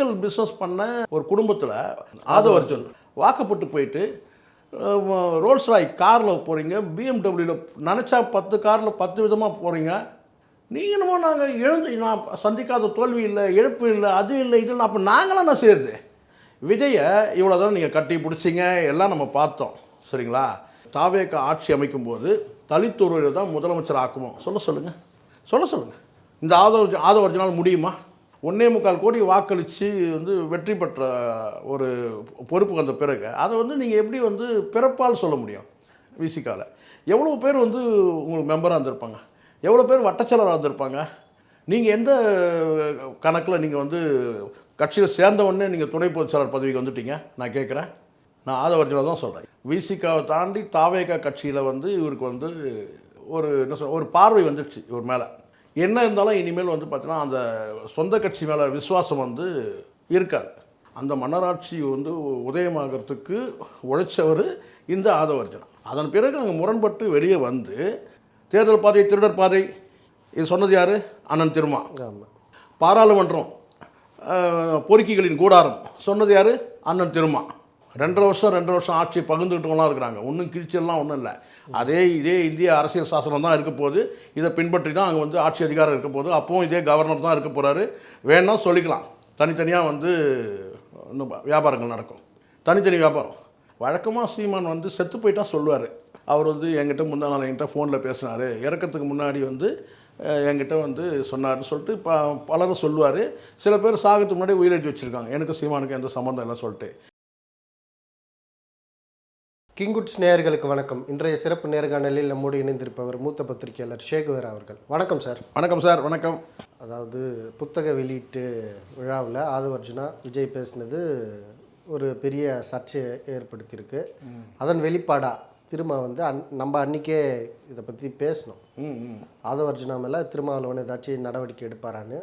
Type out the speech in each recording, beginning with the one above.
Legal business பண்ண ஒரு குடும்பத்தில் ஆதவ அர்ஜுன். வாக்கப்பட்டு போயிட்டு ரோல்ஸ் ராய் காரில் போகிறீங்க பிஎம்டபிள்யூவில் நினச்சா பத்து காரில் பத்து விதமாக போகிறீங்க நீங்கள் என்னமோ நாங்கள் எழுந்து நான் சந்திக்காத தோல்வி இல்லை எழுப்பு இல்லை அது இல்லை இது இல்லை அப்போ நாங்களாம் என்ன செய்யுது விஜயை இவ்வளோ தூரம் நீங்கள் கட்டி பிடிச்சிங்க எல்லாம் நம்ம பார்த்தோம். சரிங்களா? தாவேக்க ஆட்சி அமைக்கும் போது தலித்துறையில் தான் முதலமைச்சர் ஆக்குவோம். சொல்ல சொல்லுங்கள் சொல்ல சொல்லுங்கள் இந்த ஆதவ ஆதவர்ஜனால் முடியுமா? ஒன்னே முக்கால் கோடி வாக்களித்து வந்து வெற்றி பெற்ற ஒரு பொறுப்பு வந்த பிறகு அதை வந்து நீங்கள் எப்படி வந்து பிறப்பால் சொல்ல முடியும் விசிக்காவில் எவ்வளோ பேர் வந்து உங்களுக்கு மெம்பராக இருந்திருப்பாங்க? எவ்வளோ பேர் வட்டச்செலவராக இருந்திருப்பாங்க? நீங்கள் எந்த கணக்கில் நீங்கள் வந்து கட்சியில் சேர்ந்த உடனே நீங்கள் துணை பொதுச்செயலாளர் பதவிக்கு வந்துட்டீங்க? நான் கேட்குறேன் நான் ஆதவர்ஜனை தான் சொல்கிறேன் விசிகாவை தாண்டி தாவேகா கட்சியில் வந்து இவருக்கு வந்து ஒரு என்ன சொல் ஒரு பார்வை வந்துடுச்சு இவர் மேலே. என்ன இருந்தாலும் இனிமேல் வந்து பார்த்தீங்கன்னா அந்த சொந்த கட்சி மேலே விசுவாசம் வந்து இருக்காது. அந்த மன்னராட்சி வந்து உதயமாகறதுக்கு உழைச்சவர் இந்த ஆதவர்ஜனா. அதன் பிறகு அங்கே முரண்பட்டு வெளியே வந்து தேர்தல் பாதை திருடர் பாதை இது சொன்னது யார்? அண்ணன் திருமா. பாராளுமன்றம் பொறுக்கிகளின் கூடாரம் சொன்னது யார்? அண்ணன் திருமா. ரெண்டரை வருஷம் ரெண்டரை வருஷம் ஆட்சியை பகிர்ந்துக்கிட்டவங்களாம் இருக்கிறாங்க. ஒன்றும் கிழிச்சல்லாம் ஒன்றும் இல்லை. அதே இதே இந்திய அரசியல் சாசனம் தான் இருக்க போது இதை பின்பற்றி தான் அங்கே வந்து ஆட்சி அதிகாரம் இருக்க போது அப்பவும் இதே கவர்னர் தான் இருக்க போகிறாரு வேணா சொல்லிக்கலாம். தனித்தனியாக வந்து இன்னும் வியாபாரங்கள் நடக்கும். தனித்தனி வியாபாரம். வழக்கமாக சீமான் வந்து செத்து போயிட்டா சொல்லுவார். அவர் வந்து என்கிட்ட முந்தா நாள் என்கிட்ட ஃபோனில் பேசினார். இறக்கறதுக்கு முன்னாடி வந்து என்கிட்ட வந்து சொன்னார்னு சொல்லிட்டு ப பலரும் சொல்லுவார். சில பேர் சாகத்துக்கு முன்னாடி உயிரிழச்சி வச்சுருக்காங்க. எனக்கு சீமானுக்கு எந்த சம்மந்தம் இல்லை சொல்லிட்டு. கிங்குட்ஸ் நேயர்களுக்கு வணக்கம். இன்றைய சிறப்பு நேர்காணலில் நம்மோடு இணைந்திருப்பவர் மூத்த பத்திரிகையாளர் ஷேகுவேர் அவர்கள். வணக்கம் சார். வணக்கம் சார். வணக்கம். அதாவது புத்தக வெளியீட்டு விழாவில் ஆதவர்ஜுனா விஜய் பேசினது ஒரு பெரிய சர்ச்சையை ஏற்படுத்தியிருக்கு. அதன் வெளிப்பாடா திரும்ப வந்து அன் நம்ம அன்னைக்கே இதை பற்றி பேசணும் ஆதவர்ஜுனா மேலே திருமாவளவன் ஏதாச்சும் நடவடிக்கை எடுப்பாரான்னு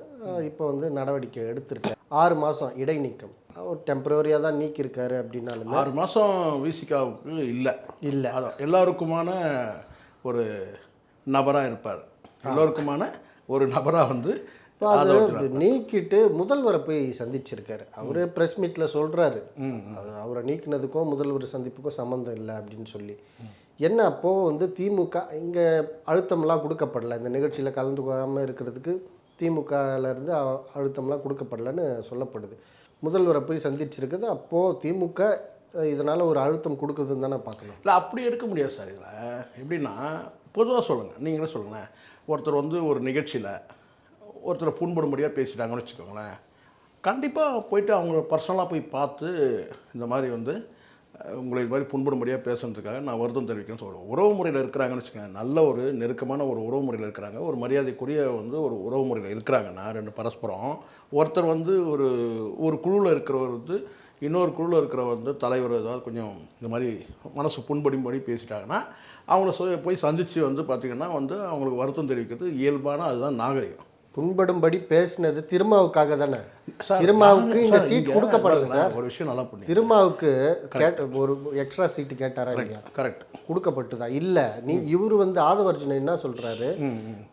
இப்போ வந்து நடவடிக்கை எடுத்திருக்காரு. ஆறு மாதம் இடைநீக்கம். ஒரு டெம்பரரியாக தான் நீக்கியிருக்காரு அப்படின்னாலுமே ஆறு மாதம் விசிகாவுக்கு இல்லை. இல்லை. அதான். எல்லாருக்குமான ஒரு நபராக இருப்பார். எல்லோருக்குமான ஒரு நபராக வந்து அது நீக்கிட்டு முதல்வரை போய் சந்திச்சிருக்காரு. அவரு ப்ரெஸ் மீட்டில் சொல்கிறாரு அவரை நீக்கினதுக்கும் முதல்வர் சந்திப்புக்கும் சம்மந்தம் இல்லை அப்படின்னு சொல்லி. என்ன அப்போது வந்து திமுக இங்கே அழுத்தம்லாம் கொடுக்கப்படல. இந்த நிகழ்ச்சியில் கலந்துக்காமல் இருக்கிறதுக்கு திமுகலேருந்து அழுத்தம்லாம் கொடுக்கப்படலன்னு சொல்லப்படுது. முதல்வரை போய் சந்திச்சிருக்குது. அப்போது திமுக இதனால் ஒரு அழுத்தம் கொடுக்குதுன்னு தானே பார்க்கணும். இல்லை அப்படி எடுக்க முடியாது சார் இதில். எப்படின்னா பொதுவாக சொல்லுங்கள் நீங்களே சொல்லுங்கள் ஒருத்தர் வந்து ஒரு நிகழ்ச்சியில் ஒருத்தரை புண்படும்படியாக பேசிட்டாங்கன்னு வச்சுக்கோங்களேன். கண்டிப்பாக போயிட்டு அவங்க பர்சனலாக போய் பார்த்து இந்த மாதிரி வந்து உங்களை இது மாதிரி புண்படும்படியாக பேசுனதுக்காக நான் வருத்தம் தெரிவிக்கிறேன்னு சொல்கிறேன் உறவு முறையில் இருக்கிறாங்கன்னு வச்சுக்கோங்க. நல்ல ஒரு நெருக்கமான ஒரு உறவு முறையில் இருக்கிறாங்க. ஒரு மரியாதைக்குரிய வந்து ஒரு உறவு முறையில் இருக்கிறாங்கன்னா ரெண்டு பரஸ்பரம். ஒருத்தர் வந்து ஒரு ஒரு குழுவில் இருக்கிறவர் வந்து இன்னொரு குழுவில் இருக்கிற வந்து தலைவர் ஏதாவது கொஞ்சம் இந்த மாதிரி மனசு புண்படும்படி பேசிட்டாங்கன்னா அவங்கள போய் சந்தித்து வந்து பார்த்திங்கன்னா வந்து அவங்களுக்கு வருத்தம் தெரிவிக்கிறது இயல்பான அதுதான் நாகரிகம். புண்படும்படி பேசினது திருமாவுக்காக தானே? திருமாவுக்கு இந்த சீட் கொடுக்கப்படல சார். ஒரு விஷயம் நல்லா பண்ணி திருமாவுக்கு கேட்ட ஒரு எக்ஸ்ட்ரா சீட்டு கேட்டாரா இல்லையா? கரெக்ட் கொடுக்கப்பட்டுதா? இல்ல நீ இவர் வந்து ஆதவர்ஜுன என்ன சொல்றாரு?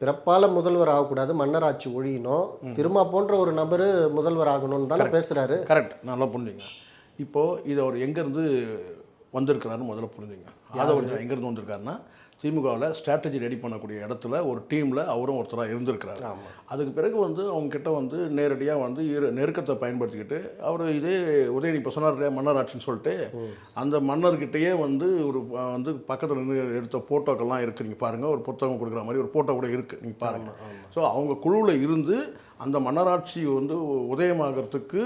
பிறப்பால முதல்வர் ஆகக்கூடாது மன்னராட்சி ஒழியணும். திருமா போன்ற ஒரு நபர் முதல்வர் ஆகணும்னு தானே பேசுறாரு. கரெக்ட் நல்லா புரிஞ்சுங்க இப்போது இதை அவர் எங்கேருந்து வந்திருக்கிறாருன்னு முதல்ல புரிஞ்சுங்க. யாதவ் எங்கேருந்து வந்திருக்காருன்னா திமுகவில் ஸ்ட்ராட்டஜி ரெடி பண்ணக்கூடிய இடத்துல ஒரு டீமில் அவரும் ஒருத்தராக இருந்திருக்கிறாரு. அதுக்கு பிறகு வந்து அவங்க கிட்ட வந்து நேரடியாக வந்து இரு நெருக்கத்தை பயன்படுத்திக்கிட்டு அவர் இதே உதயநிதி இப்போ சொன்னார் இல்லையா மன்னராட்சின்னு சொல்லிட்டு அந்த மன்னர்கிட்டயே வந்து ஒரு வந்து பக்கத்தில் நின்று எடுத்த ஃபோட்டோக்கள்லாம் இருக்குது நீங்கள் பாருங்கள் ஒரு புத்தகம் கொடுக்குற மாதிரி ஒரு ஃபோட்டோ கூட இருக்குது நீங்கள் பாருங்கள் ஸோ அவங்க குழுவில் இருந்து அந்த மன்னராட்சி வந்து உதயமாகறதுக்கு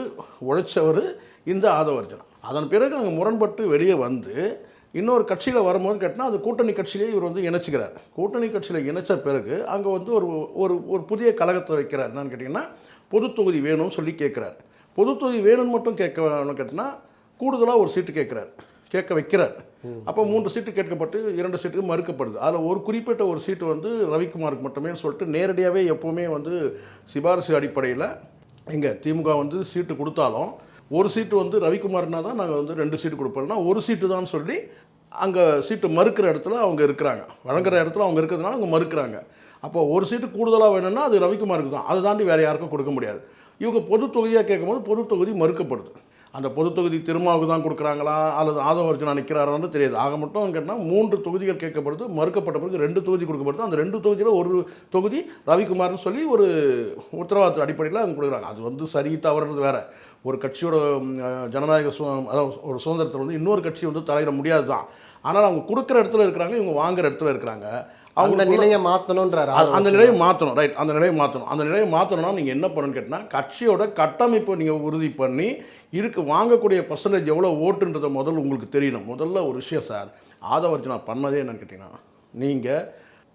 உழைச்சவர் இந்த ஆதவர்ஜனா. அதன் பிறகு அங்கே முரண்பட்டு வெளியே வந்து இன்னொரு கட்சியில் வரும்போது கேட்டால் அது கூட்டணி கட்சியிலே இவர் வந்து இணைச்சிக்கிறார். கூட்டணி கட்சியில் இணைச்ச பிறகு அங்கே வந்து ஒரு ஒரு ஒரு புதிய கழகத்தை வைக்கிறார். என்னன்னு கேட்டிங்கன்னா பொது தொகுதி வேணும்னு சொல்லி கேட்குறாரு. பொது தொகுதி வேணும்னு மட்டும் கேட்க வேணும்னு கேட்டினா கூடுதலாக ஒரு சீட்டு கேட்குறாரு. கேட்க வைக்கிறார். அப்போ மூன்று சீட்டு கேட்கப்பட்டு இரண்டு சீட்டுக்கு மறுக்கப்படுது. அதில் ஒரு குறிப்பிட்ட ஒரு சீட்டு வந்து ரவிக்குமாருக்கு மட்டுமே சொல்லிட்டு நேரடியாகவே எப்போவுமே வந்து சிபாரிசு அடிப்படையில் எங்க திமுக வந்து சீட்டு கொடுத்தாலும் ஒரு சீட்டு வந்து ரவிக்குமார்னா தான் நாங்கள் வந்து ரெண்டு சீட்டு கொடுப்போம்னா ஒரு சீட்டு தான் சொல்லி அங்கே சீட்டு மறுக்கிற இடத்துல அவங்க இருக்கிறாங்க. வழங்குற இடத்துல அவங்க இருக்கிறதுனால அவங்க மறுக்கிறாங்க. அப்போ ஒரு சீட்டு கூடுதலாக வேணும்னா அது ரவிக்குமாருக்கு தான். அதை தாண்டி வேறு யாருக்கும் கொடுக்க முடியாது. இவங்க பொது தொகுதியாக கேட்கும்போது பொது தொகுதி மறுக்கப்படுது. அந்த பொது தொகுதி திருமாவுக்கு தான் கொடுக்குறாங்களா? அல்லது ஆதவ அர்ஜுனா நிற்கிறாரான்னு தெரியாது. ஆக மட்டும் கேட்டால் மூன்று தொகுதிகள் கேட்கப்படுது மறுக்கப்பட்ட பிறகு ரெண்டு தொகுதி கொடுக்கப்படுது. அந்த ரெண்டு தொகுதியில் ஒரு தொகுதி ரவிக்குமார்னு சொல்லி ஒரு உத்தரவாதத்து அடிப்படையில் அவங்க கொடுக்குறாங்க. அது வந்து சரி தவறுன்றது வேறு. ஒரு கட்சியோட ஜனநாயக சு அதாவது ஒரு சுதந்திரத்தை வந்து இன்னொரு கட்சி வந்து தலையிட முடியாது தான் ஆனால் அவங்க கொடுக்குற இடத்துல இருக்கிறாங்க இவங்க வாங்குற இடத்துல இருக்கிறாங்க. அவங்க நிலையை மாற்றணுன்றாரு அந்த நிலையை மாற்றணும் ரைட் அந்த நிலையை மாற்றணும் அந்த நிலையை மாற்றணும்னா நீங்கள் என்ன பண்ணணும்னு கேட்டால் கட்சியோட கட்டமைப்பை நீங்கள் உறுதி பண்ணி இருக்கு வாங்கக்கூடிய பர்சன்டேஜ் எவ்வளோ ஓட்டுன்றதை முதல்ல உங்களுக்கு தெரியணும். முதல்ல ஒரு விஷயம் சார் ஆதவர்ஜனா பண்ணதே என்னன்னு கேட்டிங்கன்னா நீங்கள்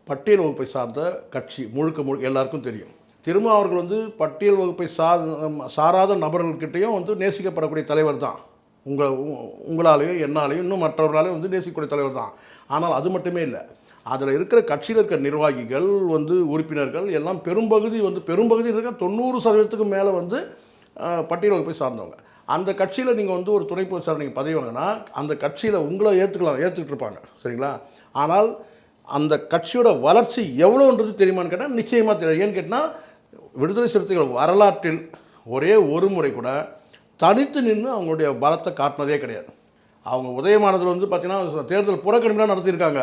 பட்டியல் வகுப்பை சார்ந்த கட்சி முழுக்க முழுக்க எல்லாருக்கும் தெரியும். திரும்ப அவர்கள் வந்து பட்டியல் வகுப்பை சார் சாராத நபர்கள்கிட்டையும் வந்து நேசிக்கப்படக்கூடிய தலைவர் தான். உங்கள் உங்களாலேயும் என்னாலேயும் இன்னும் மற்றவர்களாலேயும் வந்து நேசிக்கக்கூடிய தலைவர் தான். ஆனால் அது மட்டுமே இல்லை. அதில் இருக்கிற கட்சியில் இருக்கிற நிர்வாகிகள் வந்து உறுப்பினர்கள் எல்லாம் பெரும்பகுதி வந்து பெரும்பகுதி இருக்க தொண்ணூறு சதவீதத்துக்கு மேலே வந்து பட்டியல் வகுப்பை சார்ந்தவங்க. அந்த கட்சியில் நீங்கள் வந்து ஒரு துணை பொதுச் நீங்கள் பதவி வாங்கினா அந்த கட்சியில் உங்களை ஏற்றுக்கலாம் ஏற்றுக்கிட்டு இருப்பாங்க. சரிங்களா? ஆனால் அந்த கட்சியோட வளர்ச்சி எவ்வளோன்றது தெரியுமான்னு கேட்டால் நிச்சயமாக தெரியும் ஏன்னு கேட்டால் விடுதலை சிறுத்தைகள் வரலாற்றில் ஒரே ஒரு முறை கூட தனித்து நின்று அவங்களுடைய பலத்தை காட்டினதே கிடையாது. அவங்க உதயமானதில் வந்து பார்த்தீங்கன்னா தேர்தல் புறக்கணிப்பெலாம் நடத்தியிருக்காங்க.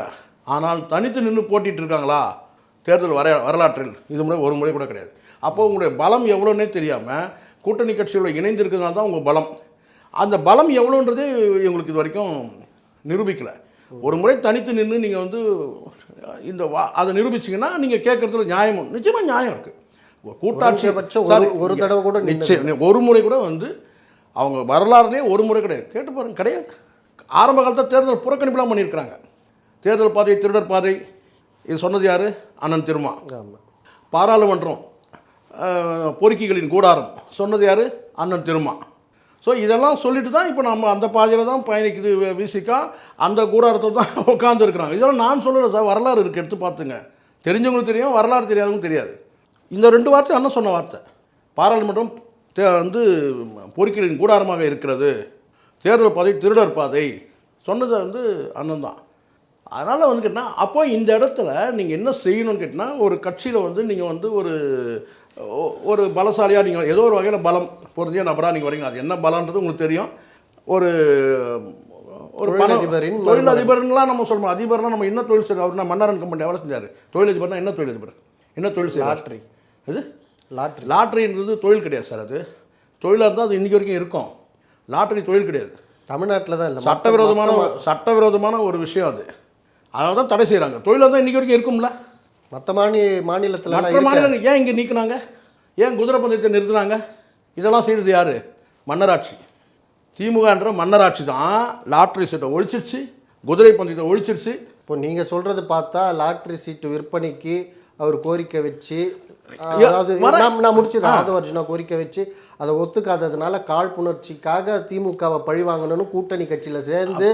ஆனால் தனித்து நின்று போட்டிட்டு இருக்காங்களா தேர்தல் வர வரலாற்றில். இது முறை ஒரு முறை கூட கிடையாது. அப்போ உங்களுடைய பலம் எவ்வளோன்னே தெரியாமல் கூட்டணி கட்சியோட இணைந்திருக்கிறதுனால தான் உங்கள் பலம். அந்த பலம் எவ்வளோன்றதே இவங்களுக்கு இது வரைக்கும் நிரூபிக்கலை. ஒரு முறை தனித்து நின்று நீங்கள் வந்து இந்த வா அதை நிரூபிச்சிங்கன்னா நீங்கள் கேட்குறதுல நியாயம் நிச்சயமாக நியாயம் இருக்குது கூட்டாட்சி குறைஞ்சபட்சம் ஒரு- தடவை கூட நிச்சயம். ஒரு முறை கூட வந்து அவங்க வரலாறுலேயே ஒரு முறை கிடையாது. கேட்டு பாருங்க. கிடையாது. ஆரம்ப காலத்தில் தேர்தல் புறக்கணிப்புலாம் பண்ணியிருக்கிறாங்க. தேர்தல் பாதை திருடர் பாதை. இது சொன்னது யார்? அண்ணன் திருமா. பாராளுமன்றம் பொறுக்கிகளின் கூடாரம். சொன்னது யார்? அண்ணன் திருமா. ஸோ இதெல்லாம் சொல்லிட்டு தான் இப்போ நம்ம அந்த பாதையில் தான் பயணிக்குது வி- விசிகா. அந்த கூடாரத்தை தான் உட்காந்துருக்குறாங்க இதெல்லாம் நான் சொல்லலை சார். வரலாறு இருக்குது எடுத்து பார்த்துங்க. தெரிஞ்சவங்களுக்கு தெரியும் வரலாறு தெரியாதவங்க தெரியாது. இந்த ரெண்டு வார்த்தை அண்ணன் சொன்ன வார்த்தை. பாராளுமன்றம் தே- வந்து பொறுக்கிகளின் கூடாரமாக இருக்கிறது. தேர்தல் பாதை திருடர் பாதை. சொன்னது வந்து அண்ணன் தான். அதனால் வந்து கேட்டால் அப்போ இந்த இடத்துல நீங்கள் என்ன செய்யணும்னு கேட்டிங்கன்னா ஒரு கட்சியில் வந்து நீங்கள் வந்து ஒரு ஒரு பலசாலியாக நீங்கள் ஏதோ ஒரு வகையில் பலம் பொருந்திய நபராக நீங்கள் வரீங்க. அது என்ன பலன்றது உங்களுக்கு தெரியும். ஒரு ஒரு பணம் தொழிலதிபரின் தொழில் அதிபர்லாம் நம்ம சொல்லணும் அதிபர்னா நம்ம என்ன தொழில் செய்யணும் அவர் மன்னரன் கம்பெனி எவ்வளோ செஞ்சார். தொழிலதிபர்னா என்ன தொழிலதிபர்? என்ன தொழில் செய்யலாம் லாட்ரி. இது லாட்ரி. லாட்ரின்றது தொழில் கிடையாது சார் அது. தொழிலாக இருந்தால் அது இன்றைக்கி வரைக்கும் இருக்கும். லாட்ரி தொழில் கிடையாது. தமிழ்நாட்டில் தான் இல்லை. சட்டவிரோதமான சட்டவிரோதமான ஒரு விஷயம் அது. அதனால தான் தடை செய்கிறாங்க தொழிலாக தான் இன்றைக்கி வரைக்கும் இருக்கும்ல. மற்ற மாநில மாநிலத்தில் மற்ற மாநிலங்கள் ஏன் இங்கே நீக்குனாங்க ஏன் குதிரை பந்தயத்தை நிறுத்துனாங்க இதெல்லாம் செய்தது யார்? மன்னராட்சி. திமுகன்ற மன்னராட்சி தான் லாட்ரி சீட்டை ஒழிச்சிடுச்சு குதிரை பந்தயத்தை ஒழிச்சிடுச்சு இப்போ நீங்கள் சொல்கிறது பார்த்தா லாட்ரி சீட்டு விற்பனைக்கு அவர் கோரிக்கை வச்சு அதாவது நான் நான் முடிச்சது? ஆதவர்ஜுனா கோரிக்கை வச்சு அதை ஒத்துக்காததுனால காழ்ப்புணர்ச்சிக்காக திமுகவை பழி வாங்கணும்னு கூட்டணி கட்சியில் சேர்ந்து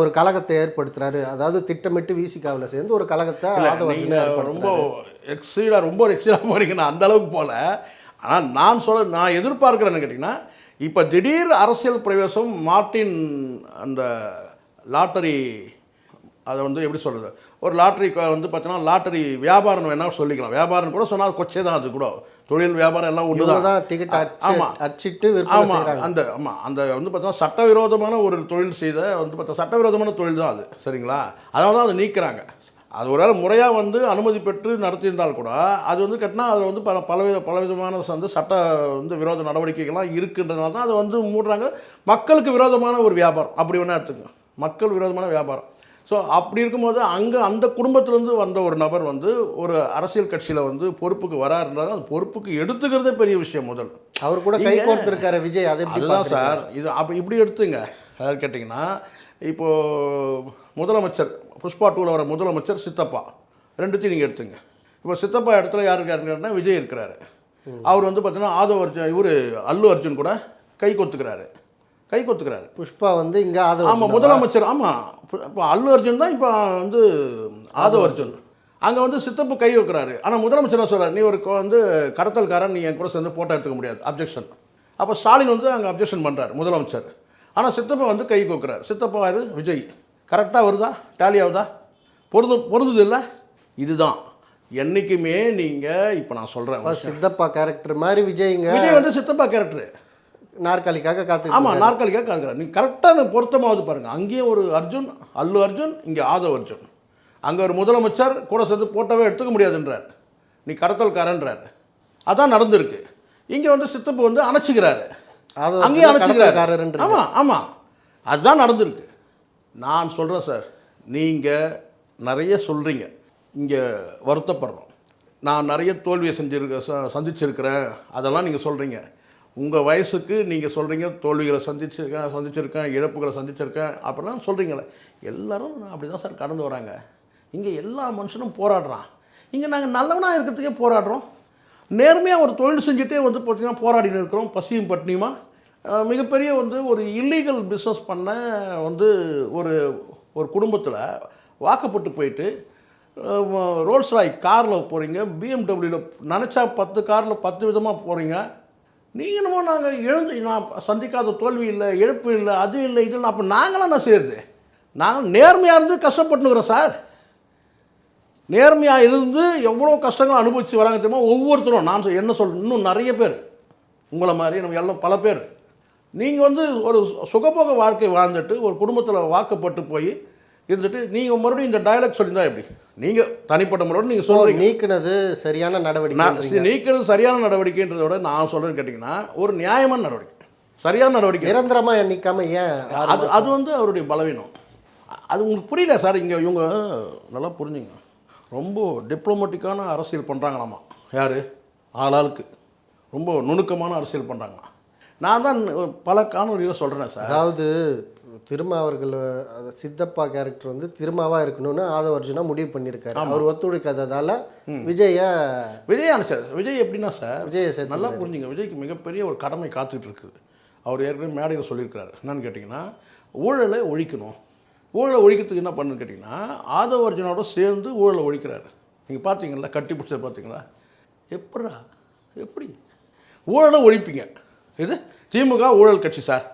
ஒரு கழகத்தை ஏற்படுத்துறாரு. அதாவது திட்டமிட்டு விசிகாவில் சேர்ந்து ஒரு கழகத்தை ஆதவர்ஜுனா நீங்கள் ரொம்ப எக்ஸீடாக ரொம்ப எக்ஸீடாக போகிறீங்க நான் அந்த அளவுக்கு போகல ஆனால் நான் சொல்ல நான் எதிர்பார்க்குறேன்னு கேட்டிங்கன்னா இப்போ திடீர் அரசியல் பிரவேசம் மார்ட்டின் அந்த லாட்டரி அதை வந்து எப்படி சொல்கிறது ஒரு லாட்ரி வந்து பார்த்தீங்கன்னா லாட்டரி வியாபாரம் வேணால் சொல்லிக்கலாம்? வியாபாரம் கூட சொன்னால் கொச்சே தான் அது கூட. தொழில் வியாபாரம் எல்லாம் ஒன்று தான் டிக்கெட் ஆமா. அச்சிட்டு ஆமாம் அந்த ஆமாம் அந்த வந்து பார்த்தீங்கன்னா சட்டவிரோதமான ஒரு தொழில் செய்த வந்து பார்த்தா சட்டவிரோதமான தொழில் தான் அது. சரிங்களா? அதனால தான் அதை நீக்கிறாங்க. அது ஒரு முறையாக வந்து அனுமதி பெற்று நடத்தியிருந்தால் கூட அது வந்து கட்டினா அது வந்து பல பலவித பலவிதமான வந்து சட்ட வந்து விரோத நடவடிக்கைகள்லாம் இருக்குன்றதுனால தான் அதை வந்து மூடுறாங்க. மக்களுக்கு விரோதமான ஒரு வியாபாரம். அப்படி வேணால் எடுத்துங்க மக்கள் விரோதமான வியாபாரம். ஸோ அப்படி இருக்கும்போது அங்கே அந்த குடும்பத்திலேருந்து வந்த ஒரு நபர் வந்து ஒரு அரசியல் கட்சியில் வந்து பொறுப்புக்கு வராருன்றது அந்த பொறுப்புக்கு எடுத்துக்கிறதே பெரிய விஷயம் முதல். அவர் கூட கை கோர்த்திருக்காரு விஜய் அதை அதுதான் சார் இது அப்போ இப்படி எடுத்துங்க. அதாவது கேட்டிங்கன்னா இப்போது முதலமைச்சர் புஷ்பா டூவில் வர முதலமைச்சர் சித்தப்பா ரெண்டுத்தையும் நீங்கள் எடுத்துங்க. இப்போ சித்தப்பா இடத்துல யார் இருக்காருன்னா விஜய் இருக்கிறாரு. அவர் வந்து பார்த்தீங்கன்னா ஆதவ அர்ஜுன் இவர் அல்லு அர்ஜுன் கூட கை கொத்துக்கிறாரு கை கொத்துக்கிறாரு புஷ்பா வந்து இங்க ஆதவ ஆமாம் முதலமைச்சர் ஆமாம் இப்போ அல்லு அர்ஜுன் தான் இப்போ வந்து ஆதவ அர்ஜுன். அங்கே வந்து சித்தப்பு கை வைக்கிறாரு. ஆனால் முதலமைச்சர் சொல்றாரு? நீ ஒரு வந்து கடத்தல்காரன் நீ என் கூட சேர்ந்து ஃபோட்டோ எடுத்துக்க முடியாது. அப்ஜெக்ஷன் அப்போ ஸ்டாலின் வந்து அங்கே அப்ஜெக்ஷன் பண்ணுறாரு முதலமைச்சர். ஆனால் சித்தப்பா வந்து கை கோக்குறாரு. சித்தப்பா யாரு? விஜய். கரெக்டாக வருதா? டேலி ஆகுதா? பொருந்து பொருந்தது இல்லை? இதுதான். என்றைக்குமே நீங்கள் இப்போ நான் சொல்கிறேன் சித்தப்பா கேரக்டர் மாதிரி விஜய்ங்க. விஜய் வந்து சித்தப்பா கேரக்டர் நாற்காலிக்காக காத்து ஆமாம் நாற்காலிக்காக காக்குறாரு நீ கரெக்டான பொருத்தமாவது பாருங்கள் அங்கேயும் ஒரு அர்ஜுன் அல்லு அர்ஜுன் இங்கே ஆதவ் அர்ஜுன். அங்கே ஒரு முதலமைச்சர் கூட சேர்ந்து போட்டோவே எடுத்துக்க முடியாதுன்றார். நீ கடத்தல்காரன்றார். அதான் நடந்திருக்கு. இங்கே வந்து சித்தப்பு வந்து அணைச்சிக்கிறாரு. அது அங்கேயும் அணைச்சிக்கிறாரு. ஆமாம் ஆமாம் அதுதான் நடந்திருக்கு. நான் சொல்கிறேன் சார் நீங்கள் நிறைய சொல்கிறீங்க இங்கே வருத்தப்படுறோம். நான் நிறைய தோல்வியை செஞ்சிருக்க ச- சந்திச்சிருக்கிறேன். அதெல்லாம் நீங்கள் சொல்கிறீங்க உங்கள் வயசுக்கு நீங்கள் சொல்கிறீங்க தோல்விகளை சந்திச்சிருக்கேன் சந்திச்சிருக்கேன் இழப்புகளை சந்திச்சிருக்கேன் அப்படிலாம் சொல்கிறீங்களே எல்லாரும் அப்படி தான் சார் கடந்து வராங்க. இங்கே எல்லா மனுஷனும் போராடுறான். இங்கே நாங்கள் நல்லவனாக இருக்கிறதுக்கே போராடுறோம். நேர்மையாக ஒரு தொழில் செஞ்சுட்டே வந்து பார்த்திங்கன்னா போராடின்னு இருக்கிறோம். பசியும் பட்னியுமா மிகப்பெரிய வந்து ஒரு இல்லீகல் பிஸ்னஸ் பண்ண வந்து ஒரு ஒரு குடும்பத்தில் வாக்கப்பட்டு போயிட்டு ரோல்ஸ் ராய் காரில் போகிறீங்க பிஎம்டபிள்யூவில் நினச்சா பத்து காரில் பத்து விதமாக போகிறீங்க நீங்கள் என்னமோ நாங்கள் எழுந்து நான் சந்திக்காத தோல்வி இல்லை இழப்பு இல்லை அது இல்லை இது இல்லை அப்போ நாங்களாம் என்ன செய்யறது நாங்கள் நேர்மையாக இருந்து கஷ்டப்பட்டுனுக்குறோம் சார். நேர்மையாக இருந்து எவ்வளோ கஷ்டங்கள் அனுபவித்து வராங்க தெரியுமா? ஒவ்வொருத்தரும் நான் என்ன சொல் இன்னும் நிறைய பேர். உங்களை மாதிரி நம்ம எல்லாம் பல பேர். நீங்கள் வந்து ஒரு சு- சுகபோக வாழ்க்கை வாழ்ந்துட்டு ஒரு குடும்பத்தில் வாக்கப்பட்டு போய் இருந்துட்டு நீங்கள் மறுபடியும் இந்த டயலாக் சொல்லியிருந்தா எப்படி? நீங்கள் தனிப்பட்ட முறையோடு நீங்கள் சொல்கிறீங்க நீக்குனது சரியான நடவடிக்கை நீக்கிறது சரியான நடவடிக்கைன்றதை விட நான் சொல்கிறேன்னு கேட்டிங்கன்னா ஒரு நியாயமான நடவடிக்கை. சரியான நடவடிக்கை. நிரந்தரமா நீக்காம ஏன் அது அது வந்து அவருடைய பலவீனம். அது உங்களுக்கு புரியல சார் இங்கே இவங்க நல்லா புரிஞ்சுங்க. ரொம்ப டிப்ளமேட்டிக்கான அரசியல் பண்ணுறாங்களாமா யார்? ஆளாளுக்கு. ரொம்ப நுணுக்கமான அரசியல் பண்ணுறாங்களாம் நான் தான் பல காணொலியில் சொல்கிறேன் சார். அதாவது திருமா அவர்கள் சித்தப்பா கேரக்டர் வந்து திருமாவா இருக்கணும்னு ஆதவ அர்ஜுனா முடிவு பண்ணியிருக்காரு அவர் ஒத்துழைக்காததால விஜய விஜய் அனுப்பிச்சார் விஜய் எப்படின்னா சார் விஜயை சேர்த்து நல்லா புரிஞ்சுங்க. விஜய்க்கு மிகப்பெரிய ஒரு கடமை காத்துக்கிட்டு இருக்குது. அவர் ஏற்கனவே மேடையில் சொல்லியிருக்கிறாரு. என்னன்னு கேட்டிங்கன்னா ஊழலை ஒழிக்கணும். ஊழலை ஒழிக்கிறதுக்கு என்ன பண்ணுன்னு கேட்டிங்கன்னா ஆதவ அர்ஜுனோட சேர்ந்து ஊழலை ஒழிக்கிறாரு. நீங்கள் பார்த்தீங்களா கட்டி பிடிச்சது பார்த்தீங்களா எப்படா? எப்படி? ஊழலை ஒழிப்பீங்க. இது திமுக ஊழல் கட்சி சார்.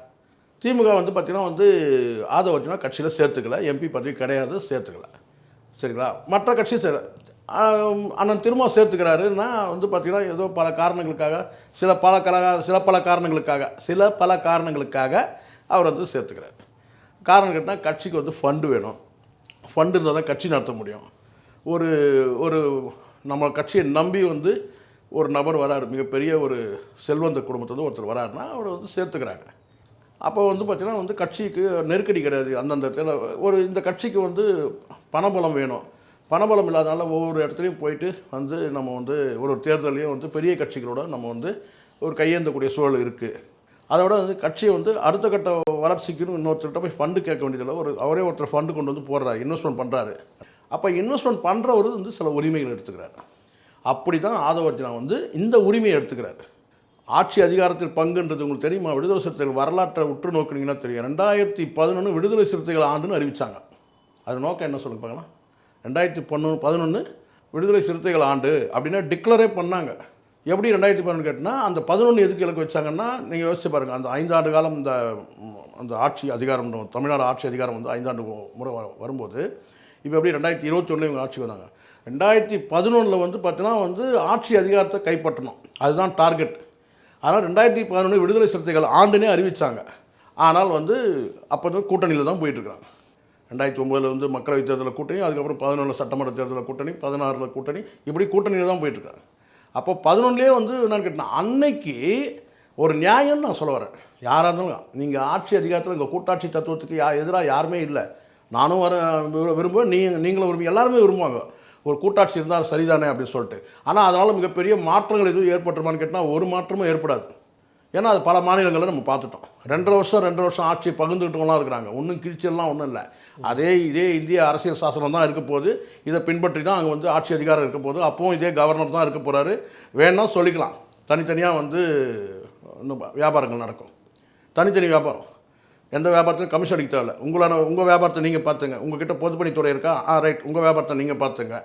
திமுக வந்து பார்த்திங்கன்னா வந்து ஆதவ கட்சியில் சேர்த்துக்கல எம்பி பதவி கிடையாது சேர்த்துக்கல. சரிங்களா? மற்ற கட்சி சேர அண்ணன் திரும்ப சேர்த்துக்கிறாருன்னா வந்து பார்த்திங்கன்னா ஏதோ பல காரணங்களுக்காக சில பல கல சில பல காரணங்களுக்காக சில பல காரணங்களுக்காக அவர் வந்து சேர்த்துக்கிறார். காரணம் கேட்டால் கட்சிக்கு வந்து ஃபண்டு வேணும். ஃபண்டு இருந்தால் தான் கட்சி நடத்த முடியும். ஒரு ஒரு நம்ம கட்சியை நம்பி வந்து ஒரு நபர் வராரு மிகப்பெரிய ஒரு செல்வந்த குடும்பத்துலேருந்து ஒருத்தர் வராருன்னா அவரை வந்து சேர்த்துக்கிறாங்க. அப்போ வந்து பார்த்திங்கன்னா வந்து கட்சிக்கு நெருக்கடி கிடையாது அந்தந்த இடத்துல ஒரு இந்த கட்சிக்கு வந்து பணபலம் வேணும். பணபலம் இல்லாதனால ஒவ்வொரு இடத்துலையும் போயிட்டு வந்து நம்ம வந்து ஒரு ஒரு தேர்தலையும் வந்து பெரிய கட்சிகளோட நம்ம வந்து ஒரு கையேந்தக்கூடிய சூழல் இருக்குது அதோட வந்து கட்சியை வந்து அடுத்த கட்ட வளர்ச்சிக்குன்னு இன்னொருத்தர்கிட்ட போய் ஃபண்டு கேட்க வேண்டியதில்லை ஒரு அவரே ஒருத்தர் ஃபண்டு கொண்டு வந்து போடுறாரு இன்வெஸ்ட்மெண்ட் பண்ணுறாரு அப்போ இன்வெஸ்ட்மெண்ட் பண்ணுறவர் வந்து சில உரிமைகள் எடுத்துக்கிறார். அப்படி தான் ஆதவர்ஜனா வந்து இந்த உரிமையை எடுத்துக்கிறாரு. ஆட்சி அதிகாரத்தில் பங்குன்றது உங்களுக்கு தெரியுமா? விடுதலை சிறுத்தைகள் வரலாற்றை உற்று நோக்கினீங்கன்னா தெரியும். ரெண்டாயிரத்தி பதினொன்று விடுதலை சிறுத்தைகள் ஆண்டுன்னு அறிவித்தாங்க அது நோக்கம் என்ன சொல்லுங்க பார்க்கலாம். ரெண்டாயிரத்தி பன்னொன்று பதினொன்று விடுதலை சிறுத்தைகள் ஆண்டு அப்படின்னா டிக்ளரே பண்ணாங்க. எப்படி ரெண்டாயிரத்தி பதினொன்று கேட்டினா அந்த பதினொன்று எதுக்கு இலக்கு வச்சாங்கன்னா நீங்கள் யோசிச்சு பாருங்கள் அந்த ஐந்தாண்டு காலம் இந்த அந்த ஆட்சி அதிகாரம் தமிழ்நாடு ஆட்சி அதிகாரம் வந்து ஐந்தாண்டு முறை வ- வரும்போது இப்போ எப்படி ரெண்டாயிரத்தி இருபத்தி இவங்க ஆட்சி வந்தாங்க. ரெண்டாயிரத்தி பதினொன்றில் வந்து பார்த்தீங்கன்னா வந்து ஆட்சி அதிகாரத்தை கைப்பற்றணும். அதுதான் டார்கெட். ஆனால் ரெண்டாயிரத்தி பதினொன்று விடுதலை சிறுத்தைகள் ஆண்டுனே அறிவித்தாங்க ஆனால் வந்து அப்போ கூட்டணியில் தான் போயிட்டுருக்காங்க ரெண்டாயிரத்தி ஒம்போதில் வந்து மக்களவைத் தேர்தலில் கூட்டணி அதுக்கப்புறம் பதினொன்றில் சட்டமன்ற தேர்தலில் கூட்டணி பதினாறில் கூட்டணி இப்படி கூட்டணியில் தான் போயிட்டுருக்காங்க அப்போ பதினொன்றுலேயே வந்து நான் கேட்டேன் அன்னைக்கு ஒரு நியாயம்னு நான் சொல்ல வரேன். யாராக இருந்தாலும் நீங்கள் ஆட்சி அதிகாரத்தில் இந்த கூட்டாட்சி தத்துவத்துக்கு யா எதிராக யாருமே இல்லை. நானும் வர விரும்புவேன் நீ நீங்களும் விரும்பி எல்லாருமே விரும்புவாங்க. ஒரு கூட்டாட்சி இருந்தால் சரிதானே அப்படின்னு சொல்லிட்டு. ஆனால் அதனால் மிகப்பெரிய மாற்றங்கள் எதுவும் ஏற்பட்டுருமான்னு கேட்டால் ஒரு மாற்றமும் ஏற்படாது. ஏன்னா அது பல மாநிலங்களில் நம்ம பார்த்துட்டோம். ரெண்டரை வருஷம் ரெண்டரை வருஷம் ஆட்சியை பகிர்ந்துக்கிட்டவங்களாம் இருக்கிறாங்க. ஒன்றும் கிழிச்சல்லாம் ஒன்றும் இல்லை. அதே இதே இந்திய அரசியல் சாசனம் தான் இருக்க போது இதை பின்பற்றி தான் அங்கே வந்து ஆட்சி அதிகாரம் இருக்க போது அப்பவும் இதே கவர்னர் தான் இருக்க போகிறாரு வேணால் சொல்லிக்கலாம். தனித்தனியாக வந்து இன்னும் வியாபாரங்கள் நடக்கும். தனித்தனி வியாபாரம். எந்த வியாபாரத்தையும் கமிஷன் அடிக்க தேவையில்ல. உங்களான உங்கள் வியாபாரத்தை நீங்கள் பார்த்துங்க. உங்ககிட்ட பொதுப்பணித்துறை இருக்கா? ஆ ரைட் உங்கள் வியாபாரத்தை நீங்கள் பார்த்துங்க.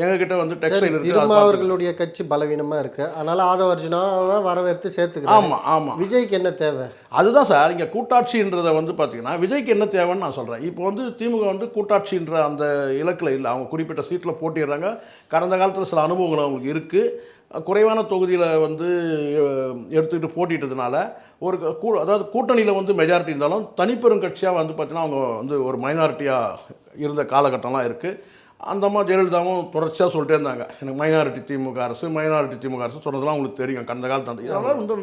எங்ககிட்ட வந்து டெக்ஸ்டைல் இருக்குது. அவர்களுடைய கட்சி பலவீனமா இருக்கு. அதனால ஆதவ அர்ஜுனாவை வரவேற்று சேர்த்துக்கிறாங்க ஆமாம் ஆமாம் விஜய்க்கு என்ன தேவை? அதுதான் சார் இங்கே கூட்டாட்சின்றதை வந்து பார்த்தீங்கன்னா விஜய்க்கு என்ன தேவைன்னு நான் சொல்கிறேன் இப்போ வந்து திமுக வந்து கூட்டாட்சின்ற அந்த இலக்கில் இல்லை. அவங்க குறிப்பிட்ட சீட்டில் போட்டிடுறாங்க கடந்த காலத்தில் சில அனுபவங்கள் அவங்களுக்கு இருக்குது குறைவான தொகுதியில் வந்து எடுத்துக்கிட்டு போட்டிட்டதுனால ஒரு க- கூ அதாவது கூட்டணியில் வந்து மெஜாரிட்டி இருந்தாலும் தனிப்பெரும் கட்சியாக வந்து பார்த்தீங்கன்னா அவங்க வந்து ஒரு மைனாரிட்டியாக இருந்த காலகட்டம்லாம் இருக்குது அந்த அம்மா ஜெயலலிதாவும் தொடர்ச்சியாக சொல்லிட்டே இருந்தாங்க. எனக்கு மைனாரிட்டி திமுக அரசு மைனாரிட்டி திமுக அரசு சொன்னதெல்லாம் உங்களுக்கு தெரியும் கடந்த காலத்து அந்த இதெல்லாம் வந்து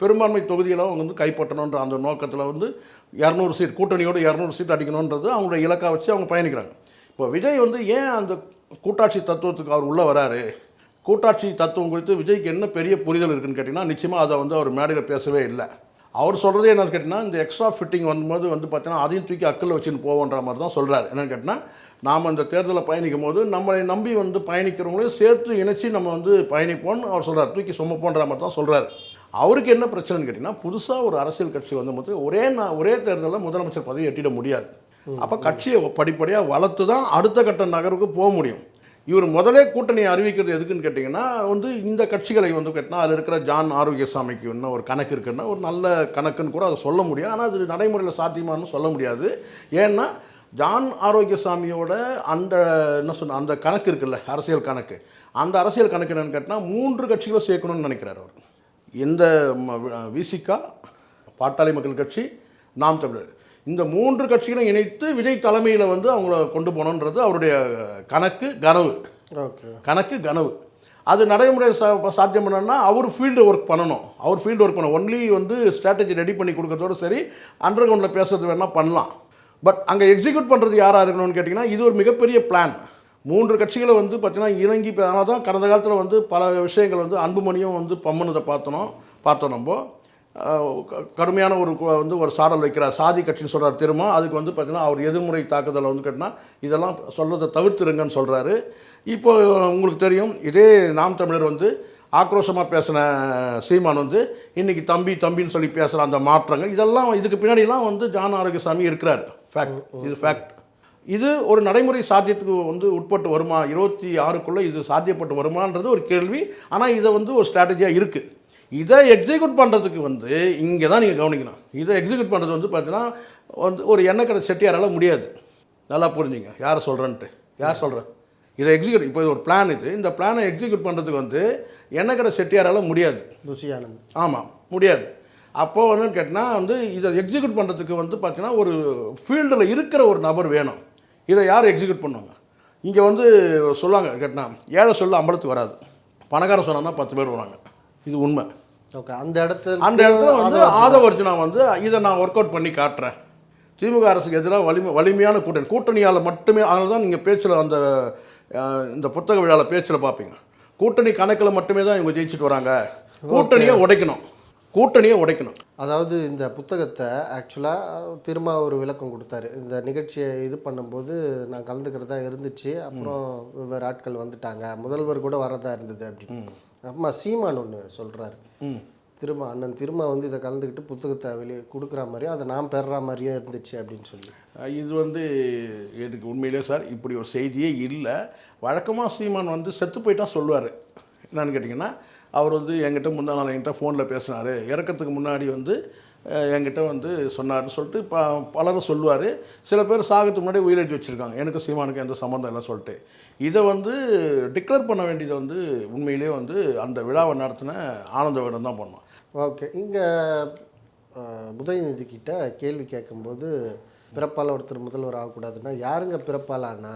பெரும்பான்மை தொகுதிகளை அவங்க வந்து கைப்பற்றணுன்ற அந்த நோக்கத்தில் வந்து இரநூறு சீட் கூட்டணியோடு இரநூறு சீட் அடிக்கணுன்றது அவங்களுடைய இலக்கா வச்சு அவங்க பயணிக்கிறாங்க. இப்போ விஜய் வந்து ஏன் அந்த கூட்டாட்சி தத்துவத்துக்கு அவர் உள்ளே வராரு? கூட்டாட்சி தத்துவம் குறித்து விஜய்க்கு என்ன பெரிய புரிதல் இருக்குன்னு கேட்டிங்கன்னா நிச்சயமாக அதை வந்து அவர் மேடையில் பேசவே இல்லை. அவர் சொல்கிறதே என்னன்னு கேட்டிங்கன்னா இந்த எக்ஸ்ட்ரா ஃபிட்டிங் வரும்போது வந்து பார்த்தீங்கன்னா அதையும் தூக்கி அக்கில் வச்சுன்னு போவோன்ற மாதிரி தான் சொல்கிறார் என்னன்னு கேட்டிங்கன்னா நாம் இந்த தேர்தலில் பயணிக்கும் போது நம்மளை நம்பி வந்து பயணிக்கிறவங்களையும் சேர்த்து இணைச்சி நம்ம வந்து பயணிப்போம்னு அவர் சொல்கிறார் தூக்கி சுமப்போன்ற மாதிரி தான் சொல்கிறார் அவருக்கு என்ன பிரச்சனைன்னு கேட்டிங்கன்னா புதுசாக ஒரு அரசியல் கட்சி வந்தபோது ஒரே நான் ஒரே தேர்தலில் முதலமைச்சர் பதவி எட்டிட முடியாது. அப்போ கட்சியை படிப்படியாக வளர்த்து தான் அடுத்த கட்ட நகருக்கு போக முடியும். இவர் முதலே கூட்டணியை அறிவிக்கிறது எதுக்குன்னு கேட்டிங்கன்னா வந்து இந்த கட்சிகளை வந்து கேட்டினா அதில் இருக்கிற ஜான் ஆரோக்கியசாமிக்கு இன்னும் ஒரு கணக்கு இருக்குன்னா ஒரு நல்ல கணக்குன்னு கூட அதை சொல்ல முடியும் ஆனால் அது நடைமுறையில் சாத்தியமானு சொல்ல முடியாது. ஏன்னா ஜான் ஆரோக்கியசாமியோட அந்த என்ன சொன்ன அந்த கணக்கு இருக்குல்ல அரசியல் கணக்கு. அந்த அரசியல் கணக்கு என்னென்னு கேட்டால் மூன்று கட்சிகளை சேர்க்கணும்னு நினைக்கிறார் அவர். இந்த விசிகா பாட்டாளி மக்கள் கட்சி நாம் தமிழர். இந்த மூன்று கட்சிகளும் இணைத்து விஜய் தலைமையில் வந்து அவங்கள கொண்டு போகணுன்றது அவருடைய கணக்கு கனவு. ஓகே. கணக்கு கனவு. அது நடைமுறை சாத்தியம் பண்ணணும்னா அவர் ஃபீல்டு ஒர்க் பண்ணணும். அவர் ஃபீல்டு ஒர்க் பண்ணணும். ஒன்லி வந்து ஸ்ட்ராட்டஜி ரெடி பண்ணி கொடுக்கறதோட சரி அண்டர் கிரவுண்டில் பேசுறது வேணால் பண்ணலாம். பட் அங்கே எக்ஸிக்யூட் பண்ணுறது யாராக இருக்கணும்னு கேட்டிங்கன்னா இது ஒரு மிகப்பெரிய பிளான் மூன்று கட்சிகளை வந்து பார்த்தீங்கன்னா இணங்கி அதனால தான் கடந்த காலத்தில் வந்து பல விஷயங்கள் வந்து அன்புமணியும் வந்து பம்மனதை பார்த்தோம் பார்த்தோம் நம்ம. கடுமையான ஒரு வந்து ஒரு சாடல் வைக்கிறார். சாதி கட்சின்னு சொல்கிறார் திரும்ப அதுக்கு வந்து பார்த்தீங்கன்னா அவர் எதிர்முறை தாக்குதலை வந்து கேட்டினா இதெல்லாம் சொல்றதை தவிர்த்துருங்கன்னு சொல்கிறாரு இப்போ உங்களுக்கு தெரியும் இதே நாம் தமிழர் வந்து ஆக்ரோஷமாக பேசின சீமான் வந்து இன்னைக்கு தம்பி தம்பின்னு சொல்லி பேசுகிற அந்த மாற்றங்கள் இதெல்லாம் இதுக்கு பின்னாடிலாம் வந்து ஜான் ஆரோக்கியசாமி இருக்கிறார் ஃபேக்ட் இது ஃபேக்ட் இது ஒரு நடைமுறை சாத்தியத்துக்கு வந்து உட்பட்டு வருமா? இருபத்தி ஆறுக்குள்ளே இது சாத்தியப்பட்டு வருமான்றது ஒரு கேள்வி. ஆனால் இதை வந்து ஒரு ஸ்ட்ராட்டஜியாக இருக்குது இதை எக்ஸிக்யூட் பண்ணுறதுக்கு வந்து இங்கே தான் நீங்கள் கவனிக்கணும். இதை எக்ஸிக்யூட் பண்ணுறது வந்து பார்த்தீங்கன்னா வந்து ஒரு எண்ணெய் கடை செட்டியாரால் முடியாது. நல்லா புரிஞ்சுங்க. யாரை சொல்கிறேன்ட்டு யார் சொல்கிறேன் இதை எக்ஸிக்யூட் இப்போ இது ஒரு பிளான் இது. இந்த பிளானை எக்ஸிக்யூட் பண்ணுறதுக்கு வந்து எண்ணெய் கடை செட்டியாரால் முடியாது. புசி ஆனந்த் ஆமாம் முடியாது. அப்போது வந்து கேட்டினா வந்து இதை எக்ஸிக்யூட் பண்ணுறதுக்கு வந்து பார்த்தீங்கன்னா ஒரு ஃபீல்டில் இருக்கிற ஒரு நபர் வேணும். இதை யார் எக்ஸிக்யூட் பண்ணுவாங்க? இங்கே வந்து சொல்லுவாங்க கேட்டினா ஏழை சொல்ல அம்பலத்துக்கு வராது. பணக்காரன் சொன்னா பத்து பேர் வருவாங்க. இது உண்மை. ஓகே அந்த இடத்துல அந்த இடத்துல வந்து ஆதவ அர்ஜுனா வந்து இதை நான் ஒர்க் அவுட் பண்ணி காட்டுறேன். திமுக அரசுக்கு எதிராக வலிமை வலிமையான கூட்டணி. கூட்டணியால் மட்டுமே அதனால தான் நீங்கள் பேச்சில் அந்த இந்த புத்தக விழாவில் பேச்சில் பார்ப்பீங்க கூட்டணி கணக்கில் மட்டுமே தான் இவங்க ஜெயிச்சுட்டு வராங்க. கூட்டணியை உடைக்கணும். கூட்டணியை உடைக்கணும். அதாவது இந்த புத்தகத்தை ஆக்சுவலாக திரும்ப ஒரு விளக்கம் கொடுத்தாரு. இந்த நிகழ்ச்சியை இது பண்ணும்போது நான் கலந்துக்கிறதா இருந்துச்சு. அப்புறம் வெவ்வேறு ஆட்கள் வந்துட்டாங்க. முதல்வர் கூட வரதா இருந்தது அப்படின்னு அம்மா சீமான் ஒன்று சொல்கிறாரு திரும்ப அண்ணன் திரும்ப வந்து இதை கலந்துக்கிட்டு புத்தகத்தை வெளியே கொடுக்குற மாதிரியும் அதை நான் பெறுற மாதிரியும் இருந்துச்சு அப்படின்னு சொல்லி. இது வந்து எனக்கு உண்மையிலே சார் இப்படி ஒரு செய்தியே இல்லை. வழக்கமாக சீமான் வந்து செத்து போயிட்டா சொல்லுவார். என்னன்னு கேட்டிங்கன்னா அவர் வந்து என்கிட்ட முந்தா நாள் என்கிட்ட ஃபோனில் பேசினார். இறக்கறதுக்கு முன்னாடி வந்து என்கிட்ட வந்து சொன்னார்னு சொல்லிட்டு ப பலரும் சொல்லுவார். சில பேர் சாகத்துக்கு முன்னாடி உயிரெழுதி வச்சுருக்காங்க. எனக்கு சீமானுக்கு எந்த சம்மந்தம் இல்லை சொல்லிட்டு. இதை வந்து டிக்ளேர் பண்ண வேண்டியதை வந்து உண்மையிலேயே வந்து அந்த விழாவை நடத்தின ஆனந்தவிடம் தான் பண்ணோம். ஓகே. இங்கே உதயநிதி கிட்ட கேள்வி கேட்கும்போது பிறப்பால் ஒருத்தர் முதல்வர் ஆகக்கூடாதுன்னா யாருங்க பிறப்பாலானா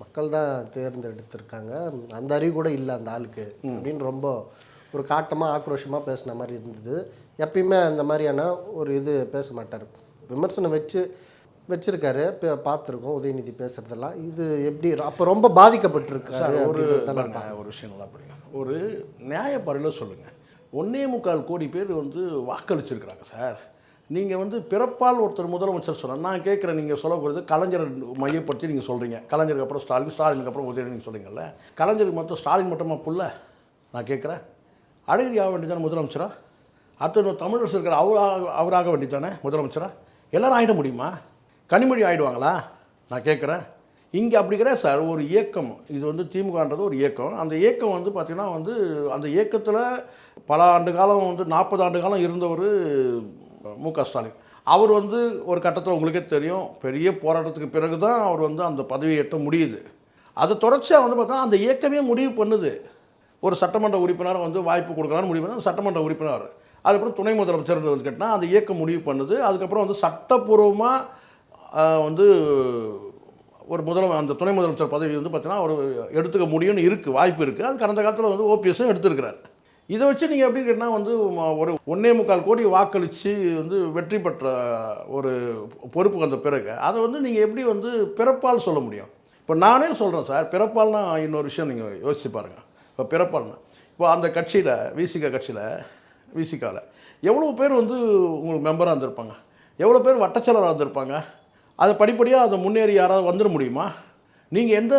மக்கள் தான் தேர்ந்தெடுத்திருக்காங்க. அந்த அறிவு கூட இல்லை அந்த ஆளுக்கு. அப்படின்னு ரொம்ப ஒரு காட்டமாக ஆக்ரோஷமாக பேசின மாதிரி இருந்தது. எப்பயுமே அந்த மாதிரியான ஒரு இது பேச மாட்டார். விமர்சனம் வச்சு வச்சிருக்காரு. இப்போ பார்த்துருக்கோம். உதயநிதி பேசுறதெல்லாம். இது எப்படி அப்போ ரொம்ப பாதிக்கப்பட்டிருக்காரு சார் ஒரு தான் ஒரு விஷயம் நல்லா படிங்க ஒரு நியாயப்பறையில் சொல்லுங்கள் ஒன்னே முக்கால் கோடி பேர் வந்து வாக்களிச்சிருக்கிறாங்க சார். நீங்கள் வந்து பிறப்பால் ஒருத்தர் முதலமைச்சர் சொன்னால் நான் கேட்குறேன் நீங்கள் சொல்லக்கூடாது கலைஞர் மையப்படுத்தி நீங்கள் சொல்கிறீங்க கலைஞருக்கு அப்புறம் ஸ்டாலின் ஸ்டாலினுக்கு அப்புறம் உதயநிதி நீங்கள் சொல்றீங்கல்ல. கலைஞருக்கு மட்டும் ஸ்டாலின் மட்டுமா புள்ள? நான் கேட்குறேன். அழகிரி ஆக வேண்டியதானே முதலமைச்சரா? அத்தனை தமிழரசு இருக்கிற அவராக அவராக வேண்டித்தானே முதலமைச்சராக எல்லோரும் ஆகிட முடியுமா? கனிமொழி ஆயிடுவாங்களா? நான் கேட்குறேன். இங்கே அப்படி கிடையாது சார். ஒரு இயக்கம். இது வந்து திமுகன்றது ஒரு இயக்கம். அந்த இயக்கம் வந்து பார்த்திங்கன்னா வந்து அந்த இயக்கத்தில் பல ஆண்டு காலம் வந்து நாற்பது ஆண்டு காலம் இருந்தவர் மு க ஸ்டாலின். அவர் வந்து ஒரு கட்டத்தில் உங்களுக்கே தெரியும் பெரிய போராட்டத்துக்கு பிறகு தான் அவர் வந்து அந்த பதவியை எட்ட முடியுது. அது தொடர்ச்சியாக வந்து பார்த்தா அந்த இயக்கமே முடிவு பண்ணுது. ஒரு சட்டமன்ற உறுப்பினர் வந்து வாய்ப்பு கொடுக்கலான்னு முடிவு பண்ணி சட்டமன்ற உறுப்பினர் அதுக்கப்புறம் துணை முதலமைச்சர் வந்து கேட்டால் அந்த இயக்கம் முடிவு பண்ணுது. அதுக்கப்புறம் வந்து சட்டப்பூர்வமாக வந்து ஒரு முதல அந்த துணை முதலமைச்சர் பதவி வந்து பார்த்தீங்கன்னா அவர் எடுத்துக்க முடியும்னு இருக்குது வாய்ப்பு இருக்குது அது கடந்த காலத்தில் வந்து ஓபிஎஸும் எடுத்திருக்கிறார். இதை வச்சு நீங்கள் எப்படி கேட்டால் வந்து ஒரு ஒன்றே முக்கால் கோடி வாக்களித்து வந்து வெற்றி பெற்ற ஒரு பொறுப்பு வந்த பிறகு அதை வந்து நீங்கள் எப்படி வந்து பிறப்பால் சொல்ல முடியும்? இப்போ நானே சொல்கிறேன் சார் பிறப்பால்னா இன்னொரு விஷயம் நீங்கள் யோசிச்சு பாருங்கள் இப்போ பிறப்பால்னா இப்போ அந்த கட்சியில் விசிக கட்சியில் விசிக்காவில் எவ்வளோ பேர் வந்து உங்களுக்கு மெம்பராக இருந்திருப்பாங்க? எவ்வளோ பேர் வட்டச்சலராக இருந்திருப்பாங்க? அதை படிப்படியாக அதை முன்னேறி யாராவது வந்துட முடியுமா? நீங்கள் எந்த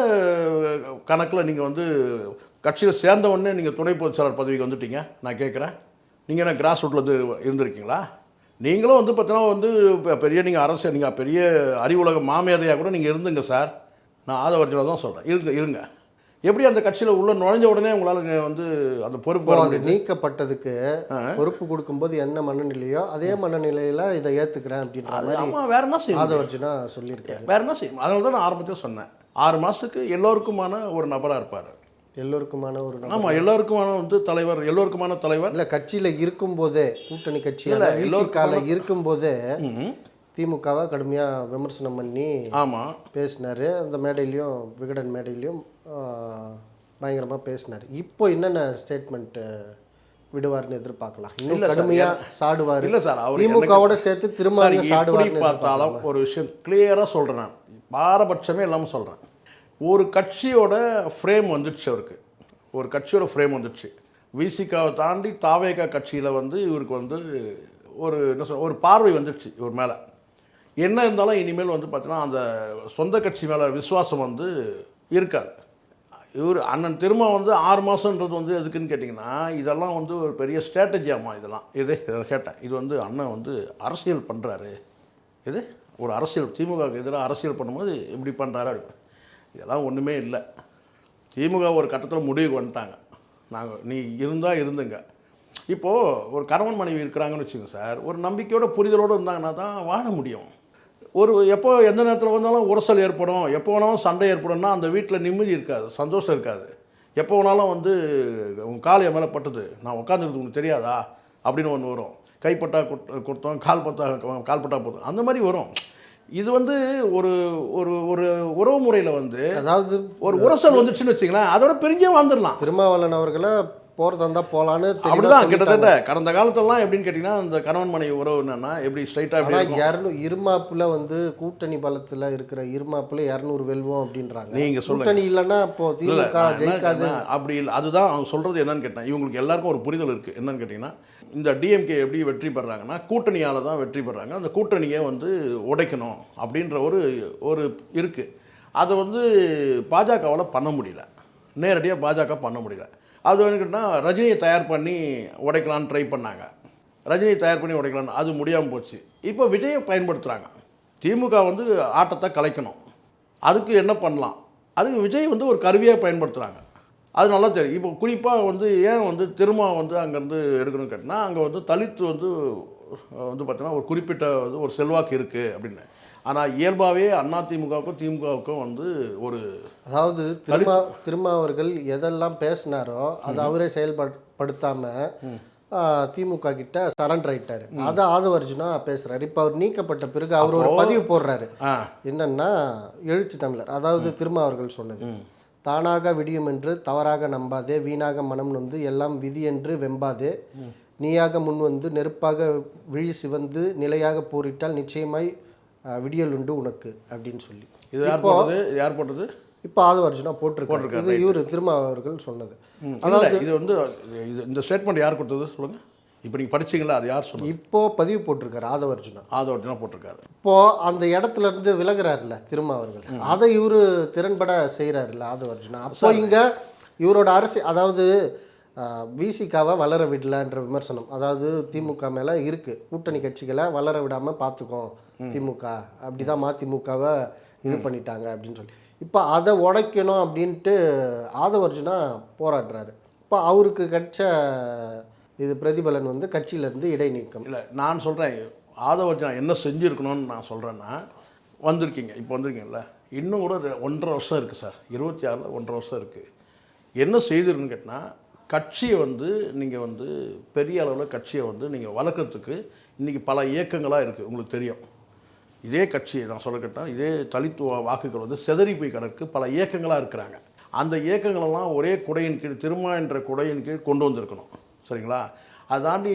கணக்கில் நீங்கள் வந்து கட்சியில் சேர்ந்தவொடனே நீங்கள் துணை பொதுச் பதவிக்கு வந்துட்டீங்க? நான் கேட்குறேன். நீங்கள் என்ன கிராஸ் ரூட்டில் இருந்திருக்கீங்களா? நீங்களும் வந்து பார்த்தீங்கன்னா வந்து பெரிய நீங்கள் அரசு நீங்கள் பெரிய அறிவுலக மாமேதையாக கூட நீங்கள் இருந்துங்க சார். நான் ஆதவர்ஜில் தான் சொல்கிறேன் இருங்க இருங்க. எப்படி அந்த கட்சியில் உள்ள நுழைஞ்ச உடனே உங்களால் வந்து அந்த பொறுப்பு அது? நீக்கப்பட்டதுக்கு பொறுப்பு கொடுக்கும்போது என்ன மனநிலையோ அதே மனநிலையில இதை ஏத்துக்கிறேன் அப்படின்ற அது ஆமாம் வேற என்ன செய்யும் ஆதவர்ஜுனா சொல்லியிருக்காரு. வேற என்ன செய்யும் அதனால தான் நான் ஆரம்பத்தில் சொன்னேன். ஆறு மாதத்துக்கு எல்லோருக்குமான ஒரு நபராக இருப்பார். எல்லோருக்குமான ஒரு. ஆமாம் எல்லோருக்குமான வந்து தலைவர் எல்லோருக்குமான தலைவர். இல்ல கட்சியில இருக்கும்போதே கூட்டணி கட்சியில இல்ல, விசிகால இருக்கும்போதே திமுகவை கடுமையா விமர்சனம் பண்ணி ஆமாம் பேசினாரு. அந்த மேடையிலையும் விகடன் மேடையிலையும் ஆஹ், பயங்கரமா பேசினாரு. இப்போ என்னென்ன ஸ்டேட்மெண்ட் விடுவார்னு எதிர்பார்க்கலாம்? இல்ல இன்னும் சார், கடுமையா சாடுவாரு. இல்லை சார் அவர் திமுகவோட சேர்த்து திரும்ப சாடுவார்னு பார்த்தாலும் ஒரு விஷயம் கிளியராக சொல்கிறேன் நான். பாரபட்சமே இல்லாமல் சொல்கிறேன் ஒரு கட்சியோட ஃப்ரேம் வந்துடுச்சு அவருக்கு. ஒரு கட்சியோட ஃப்ரேம் வந்துடுச்சு. விசிகாவை தாண்டி தாவேகா கட்சியில் வந்து இவருக்கு வந்து ஒரு என்ன சொல்ற ஒரு பார்வை வந்துடுச்சு இவர் மேலே. என்ன இருந்தாலும் இனிமேல் வந்து பார்த்தீங்கன்னா அந்த சொந்த கட்சி மேலே விசுவாசம் வந்து இருக்காது. இவர் அண்ணன் திரும்ப வந்து ஆறு மாதன்றது வந்து எதுக்குன்னு கேட்டிங்கன்னா இதெல்லாம் வந்து ஒரு பெரிய ஸ்ட்ராட்டஜியாமா இதெல்லாம். இது கேட்டேன். இது வந்து அண்ணன் வந்து அரசியல் பண்ணுறாரு இது ஒரு அரசியல் திமுகவுக்கு எதிராக அரசியல் பண்ணும்போது இப்படி பண்ணுறாரு இதெல்லாம் ஒன்றுமே இல்லை. திமுக ஒரு கட்டத்தில் முடிவுக்கு வந்துட்டாங்க. நாங்கள் நீ இருந்தால் இருந்துங்க. இப்போது ஒரு கணவன் மனைவி இருக்கிறாங்கன்னு வச்சுக்கோங்க சார். ஒரு நம்பிக்கையோட புரிதலோடு இருந்தாங்கன்னா தான் வாழ முடியும். ஒரு எப்போ எந்த நேரத்தில் வந்தாலும் உரசல் ஏற்படும் எப்போ வேணாலும் சண்டை ஏற்படும்னா அந்த வீட்டில் நிம்மதி இருக்காது சந்தோஷம் இருக்காது. எப்போ வேணாலும் வந்து உன் கால் என் மேலே பட்டுது நான் உட்காந்துருக்கு உனக்கு தெரியாதா? அப்படின்னு ஒன்று வரும். கைப்பட்டா குட்- கொடுத்தோம் கால் பட்டா கால் பட்டா போதும். அந்த மாதிரி வரும். இது வந்து ஒரு ஒரு ஒரு உறவு முறையில் வந்து அதாவது ஒரு உரசல் வந்துச்சுன்னு வச்சுங்களேன் அதோட பிரிஞ்சே வாழ்ந்துடலாம். திருமாவளவன் அவர்களை போறதா இருந்தா போலான்னு தெளிவா அப்படிதான். கிட்டத்தட்ட கடந்த காலத்துலலாம் எப்படின்னு கேட்டிங்கன்னா இந்த கணவன் மனைவி உறவு என்னன்னா எப்படி ஸ்ட்ரைட்டாக எப்படி ஆனா இருக்கும்? இரநூ இருமாப்புல வந்து கூட்டணி பலத்துல இருக்கிற இருமாப்புல இரநூறு வெல்வோம் அப்படின்றாங்க. நீங்க சொல்லுங்க. கூட்டணி இல்லைன்னா இப்போ திமுக ஜெயிக்காது. அப்படி இல்லை அதுதான் அவங்க சொல்கிறது என்னன்னு கேட்டேன். இவங்களுக்கு எல்லாருக்கும் ஒரு புரிதல் இருக்குது என்னன்னு கேட்டிங்கன்னா இந்த டிஎம்கே எப்படி வெற்றி பெறாங்கன்னா கூட்டணியால் தான் வெற்றி பெறாங்க. அந்த கூட்டணியை வந்து உடைக்கணும் அப்படின்ற ஒரு ஒரு இருக்குது அதை வந்து பாஜகவால் பண்ண முடியல. நேரடியாக பாஜக பண்ண முடியல. அது வந்து கேட்டிங்கன்னா ரஜினியை தயார் பண்ணி உடைக்கலான்னு ட்ரை பண்ணாங்க. ரஜினியை தயார் பண்ணி உடைக்கலான்னு அது முடியாமல் போச்சு. இப்போ விஜயை பயன்படுத்துகிறாங்க திமுக வந்து ஆட்டத்தை கலைக்கணும். அதுக்கு என்ன பண்ணலாம்? அதுக்கு விஜய் வந்து ஒரு கருவியாக பயன்படுத்துகிறாங்க அது நல்லா தெரியும். இப்போ குறிப்பாக வந்து ஏன் வந்து திரும்ப வந்து அங்கேருந்து எடுக்கணும்னு கேட்டினா அங்கே வந்து தலித்து வந்து வந்து பார்த்தீங்கன்னா ஒரு குறிப்பிட்ட வந்து ஒரு செல்வாக்கு இருக்குது அப்படின்னு. ஆனால் இயல்பாகவே அதிமுகவுக்கும் திமுகவுக்கும் வந்து ஒரு அதாவது திருமா திருமாவர்கள் எதெல்லாம் பேசினாரோ அதை அவரே செயல்படுத்தாம ஆஹ், திமுக கிட்ட சரண்டர் ஆயிட்டாரு. அதை ஆதவர்ஜுனா பேசுறாரு. இப்போ அவர் நீக்கப்பட்ட பிறகு அவர் ஒரு பதிவு போடுறாரு. என்னன்னா எழுச்சி தமிழர் அதாவது திருமாவர்கள் சொன்னது. தானாக விடியும் என்று தவறாக நம்பாதே வீணாக மனம் நொந்து எல்லாம் விதி என்று வெம்பாதே. நீயாக முன் வந்து நெருப்பாக விழி சிவந்து நிலையாக போரிட்டால் நிச்சயமாய் விடியல் உண்டு உனக்கு அப்படின்னு சொல்லி. இது யார் போட்டது? இது யார் போட்டது? இப்போ ஆதவர்ஜுனா போட்டிருக்காரு. இது இவர் திருமாவர்கள் சொன்னது. இல்லை இது வந்து இது இந்த ஸ்டேட்மெண்ட் யார் கொடுத்தது சொல்லுங்கள் இப்போ நீங்கள் படிச்சீங்களா? அது யார் சொன்னது? இப்போ பதிவு போட்டிருக்காரு ஆதவர்ஜுனா ஆதவர்ஜனா போட்டிருக்காரு. இப்போ அந்த இடத்துல இருந்து விலகுறாருல்ல திருமாவர்கள் அதை இவரு திறன்பட செய்கிறாருல்ல ஆதவர்ஜுனா அப்போ இங்க இவரோட அரசு அதாவது விசிகாவை வளர விடலன்ற விமர்சனம். அதாவது திமுக மேலே இருக்குது கூட்டணி கட்சிகளை வளர விடாமல் பார்த்துக்கோ திமுக. அப்படிதான் மதிமுகவை இது பண்ணிட்டாங்க அப்படின்னு சொல்லி. இப்போ அதை உடைக்கணும் அப்படின்ட்டு ஆதவர்ஜுனா போராடுறாரு. இப்போ அவருக்கு கிடைச்ச இது பிரதிபலன் வந்து கட்சியிலேருந்து இடைநீக்கம். இல்லை நான் சொல்கிறேன் ஆதவர்ஜனா என்ன செஞ்சுருக்கணும்னு நான் சொல்கிறேன்னா வந்திருக்கீங்க இப்போ வந்திருக்கீங்கல்ல? இன்னும் கூட ஒன்றரை வருஷம் இருக்குது சார். இருபத்தி ஆறில் ஒன்றரை வருஷம் இருக்குது என்ன செய்திருக்குன்னு கேட்டால் கட்சியை வந்து நீங்கள் வந்து பெரிய அளவில் கட்சியை வந்து நீங்கள் வளர்க்குறதுக்கு இன்றைக்கி பல இயக்கங்களாக இருக்குது உங்களுக்கு தெரியும். இதே கட்சியை நான் சொல்ல கேட்டால் இதே தலித்துவ வாக்குகள் வந்து சிதறி போய் கிடக்கு பல இயக்கங்களாக இருக்கிறாங்க. அந்த இயக்கங்களெல்லாம் ஒரே குடையின் கீழ் திருமா என்ற குடையின் கீழ் கொண்டு வந்திருக்கணும். சரிங்களா? அதை தாண்டி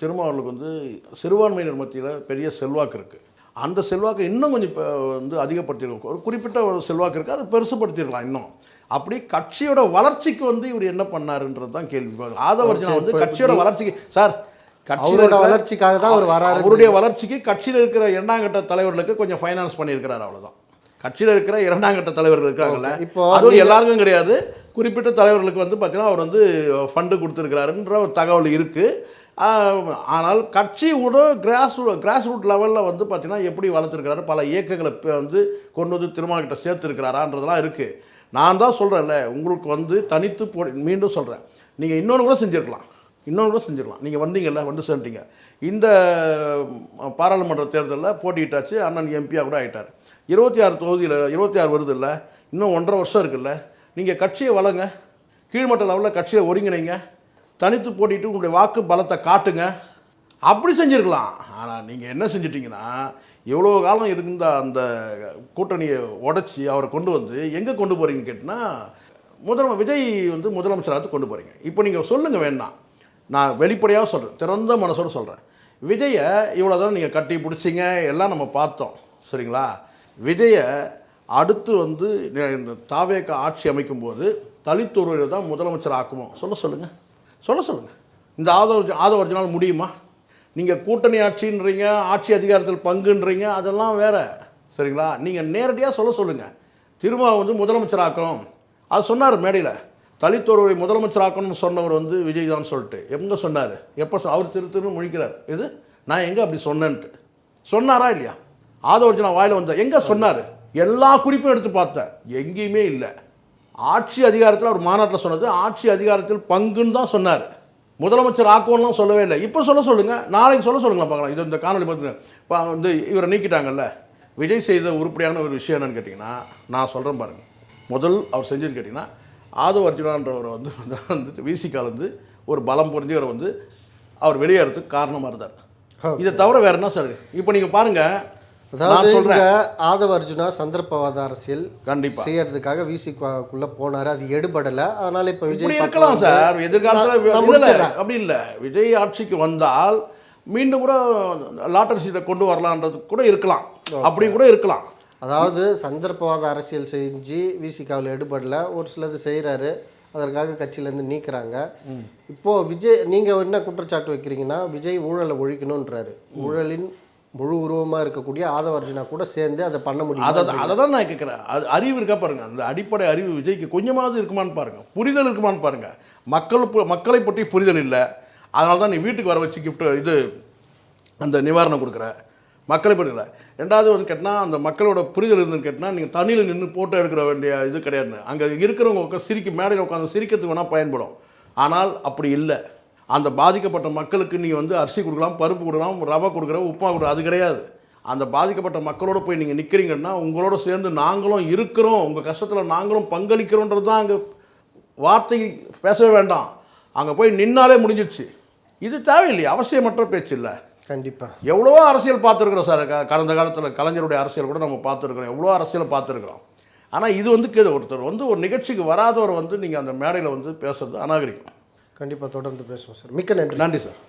திருமாவளவுக்கு வந்து சிறுபான்மையினர் மத்தியில் பெரிய செல்வாக்கு இருக்குது அந்த செல்வாக்கை இன்னும் கொஞ்சம் இப்போ வந்து அதிகப்படுத்திருக்கோம். ஒரு குறிப்பிட்ட ஒரு செல்வாக்கு இருக்குது அதை பெருசுப்படுத்திருக்கலாம் இன்னும். அப்படி கட்சியோட வளர்ச்சிக்கு வந்து இவர் என்ன பண்ணாருன்றது தான் கேள்வி. ஆதவர்ஜனா வந்து கட்சியோட வளர்ச்சிக்கு சார் கட்சியோட வளர்ச்சிக்காக தான் அவர் வராரு அவருடைய வளர்ச்சிக்கு கட்சியில் இருக்கிற இரண்டாம் கட்ட தலைவர்களுக்கு கொஞ்சம் ஃபைனான்ஸ் பண்ணியிருக்கிறார் அவ்வளவுதான். கட்சியில் இருக்கிற இரண்டாம் கட்ட தலைவர்கள் இருக்காங்கல்ல இப்போ அதுவும் எல்லாருக்கும் கிடையாது. குறிப்பிட்ட தலைவர்களுக்கு வந்து பார்த்தீங்கன்னா அவர் வந்து ஃபண்டு கொடுத்துருக்கிறாருன்ற ஒரு தகவல் இருக்குது ஆனால் கட்சியோட கிராஸ் கிராஸ் ரூட் லெவலில் வந்து பார்த்தீங்கன்னா எப்படி வளர்த்துருக்கிறாரு? பல இயக்கங்களை வந்து கொண்டு வந்து திருமாவளவன்கிட்ட சேர்த்துருக்கிறாரான்றதெல்லாம் இருக்குது நான் தான் சொல்கிறேன்ல உங்களுக்கு வந்து தனித்து போ மீண்டும் சொல்கிறேன் நீங்கள் இன்னொன்று கூட செஞ்சுருக்கலாம். இன்னொன்று கூட செஞ்சிடலாம் நீங்கள் வந்தீங்கல்ல வந்து சேர்ந்துட்டீங்க. இந்த பாராளுமன்ற தேர்தலில் போட்டியிட்டாச்சு அண்ணன் எம்பியாக கூட ஆகிட்டார் இருபத்தி ஆறு தொகுதியில் இருபத்தி ஆறு வருது இல்லை இன்னும் ஒன்றரை வருஷம் இருக்குல்ல நீங்கள் கட்சியை வளங்க கீழ்மட்ட லெவலில் கட்சியை ஒருங்கிணைங்க. தனித்து போட்டிட்டு உங்களுடைய வாக்கு பலத்தை காட்டுங்க. அப்படி செஞ்சுருக்கலாம். ஆனால் நீங்கள் என்ன செஞ்சிட்டிங்கன்னா எவ்வளோ காலம் இருந்த அந்த கூட்டணியை உடச்சி அவரை கொண்டு வந்து எங்கே கொண்டு போகிறீங்கன்னு கேட்டினா முதலமை விஜய் வந்து முதலமைச்சராக கொண்டு போகிறீங்க இப்போ நீங்கள் சொல்லுங்கள் வேணாம். நான் வெளிப்படையாக சொல்கிறேன் திறந்த மனசோட சொல்கிறேன் விஜயை இவ்வளோ தூரம் நீங்கள் கட்டி பிடிச்சிங்க எல்லாம் நம்ம பார்த்தோம். சரிங்களா? விஜயை அடுத்து வந்து இந்த தாவேக்க ஆட்சி அமைக்கும்போது தலித்துறையில் தான் முதலமைச்சர் ஆக்குவோம். சொல்ல சொல்லுங்கள் சொல்ல சொல்லுங்கள் இந்த ஆதவ ஆதவர்ஜனால் முடியுமா? நீங்கள் கூட்டணி ஆட்சின்றீங்க ஆட்சி அதிகாரத்தில் பங்குன்றீங்க அதெல்லாம் வேறு. சரிங்களா? நீங்கள் நேரடியாக சொல்ல சொல்லுங்கள் திரும்ப வந்து முதலமைச்சர் ஆக்கணும். அது சொன்னார் மேடையில். தலித்துறை முதலமைச்சர் ஆக்கணும்னு சொன்னவர் வந்து விஜய் தான் சொல்லிட்டு. எங்கே சொன்னார்? எப்போ சொ- அவர் திரு திரு முழிக்கிறார். இது? நான் எங்கே அப்படி சொன்னேன்ட்டு. சொன்னாரா இல்லையா? ஆதவர்ஜனா வாயில் வந்தேன் எங்கே சொன்னார்? எல்லா குறிப்பும் எடுத்து பார்த்தேன் எங்கேயுமே இல்லை. ஆட்சி அதிகாரத்தில் அவர் மாநாட்டில் சொன்னது ஆட்சி அதிகாரத்தில் பங்குன்னு தான் சொன்னார். முதலமைச்சர் ஆக்குவோம்லாம் சொல்லவே இல்லை. இப்போ சொல்ல சொல்லுங்கள் நாளைக்கு சொல்ல சொல்லுங்களேன் பார்க்கலாம். இது இந்த காணொலி பார்த்து வந்து இவரை நீக்கிட்டாங்கல்ல. விஜய் செய்த உருப்படியான ஒரு விஷயம் என்னன்னு கேட்டிங்கன்னா நான் சொல்கிறேன் பாருங்கள் முதல் அவர் செஞ்சது கேட்டிங்கன்னா ஆதவ அர்ஜுனான்றவரை வந்து வந்து வந்துட்டு விசிகால் வந்து ஒரு பலம் பொருந்தியவரை வந்து அவர் வெளியேறதுக்கு காரணமாக இருந்தார். இதை தவிர வேறு என்ன சார்? இப்போ நீங்கள் பாருங்கள் அதாவது நான் சொல்கிறேன் ஆதவ அர்ஜுனா சந்திரபவாத அரசியல் கண்டிப்பாக செய்யறதுக்காக விசிக்குள்ள போனாரு. அது எடுபடல. அதனால இப்ப விஜய் இருக்கலாம் சார். எதிர்காலத்தில். அப்படி இல்லை. விஜய் ஆட்சிக்கு வந்தால் மீண்டும் கூட லாட்டரி சீட்டை கொண்டு வரலான்றது கூட இருக்கலாம். அப்படி கூட இருக்கலாம். அதாவது சந்தர்ப்பவாத அரசியல் செஞ்சு விசிகாவில் எடுபடல. ஒரு சிலது செய்கிறாரு அதற்காக கட்சியிலேருந்து நீக்குறாங்க. இப்போ விஜய் நீங்கள் என்ன குற்றச்சாட்டு வைக்கிறீங்கன்னா விஜய் ஊழலை ஒழிக்கணுன்றாரு ஊழலின் முழு உருவமாக இருக்கக்கூடிய ஆதவ அர்ஜுனா கூட சேர்ந்து அதை பண்ண முடியும் அதை அதை தான் நான் கேட்குறேன். அது அறிவு இருக்கா பாருங்க. அந்த அடிப்படை அறிவு விஜய்க்கு கொஞ்சமாவது இருக்குமான்னு பாருங்க. புரிதல் இருக்குமான்னு பாருங்க. மக்கள் மக்களை பற்றி புரிதல் இல்லை. அதனால தான் நீ வீட்டுக்கு வர வச்சு gift இது அந்த நிவாரணம் கொடுக்குற. மக்களை பற்றி இல்லை. ரெண்டாவது வந்து கேட்டால் அந்த மக்களோட புரிதல் இருந்துன்னு கேட்டால் நீங்கள் தண்ணியில் நின்று போட்டோ எடுக்கிற வேண்டிய இது கிடையாது அங்கே இருக்கிறவங்க உட்கா- சிரிக்க மேடையில் உட்காந்து சிரிக்கிறதுக்கு வேணால் பயன்படும். ஆனால் அப்படி இல்லை. அந்த பாதிக்கப்பட்ட மக்களுக்கு நீ வந்து அரிசி கொடுக்கலாம் பருப்பு கொடுக்கலாம் ரவை கொடுக்குற உப்புமா கொடுக்குற அது கிடையாது. அந்த பாதிக்கப்பட்ட மக்களோட போய் நீங்கள் நிற்கிறீங்கன்னா உங்களோட சேர்ந்து நாங்களும் இருக்கிறோம் உங்கள் கஷ்டத்தில் நாங்களும் பங்களிக்கிறோன்றது தான் அங்கே வார்த்தை பேசவே வேண்டாம். அங்கே போய் நின்னாலே முடிஞ்சிடுச்சு இது தேவையில்லையே அவசியமற்ற பேச்சு இல்லை. கண்டிப்பாக எவ்வளவோ அரசியல் பார்த்துருக்குறோம் சார் கடந்த காலத்தில் கலைஞருடைய அரசியல் கூட நம்ம பார்த்துருக்குறோம். எவ்வளோ அரசியல் பார்த்துருக்குறோம். ஆனால் இது வந்து கீழே ஒருத்தர் வந்து ஒரு நிகழ்ச்சிக்கு வராதவர் வந்து நீங்கள் அந்த மேடையில் வந்து பேசுறது அநாகரிகம். கண்டிப்பாக தொடர்ந்து பேசுவோம் சார். மிக்க நன்றி. நன்றி சார்.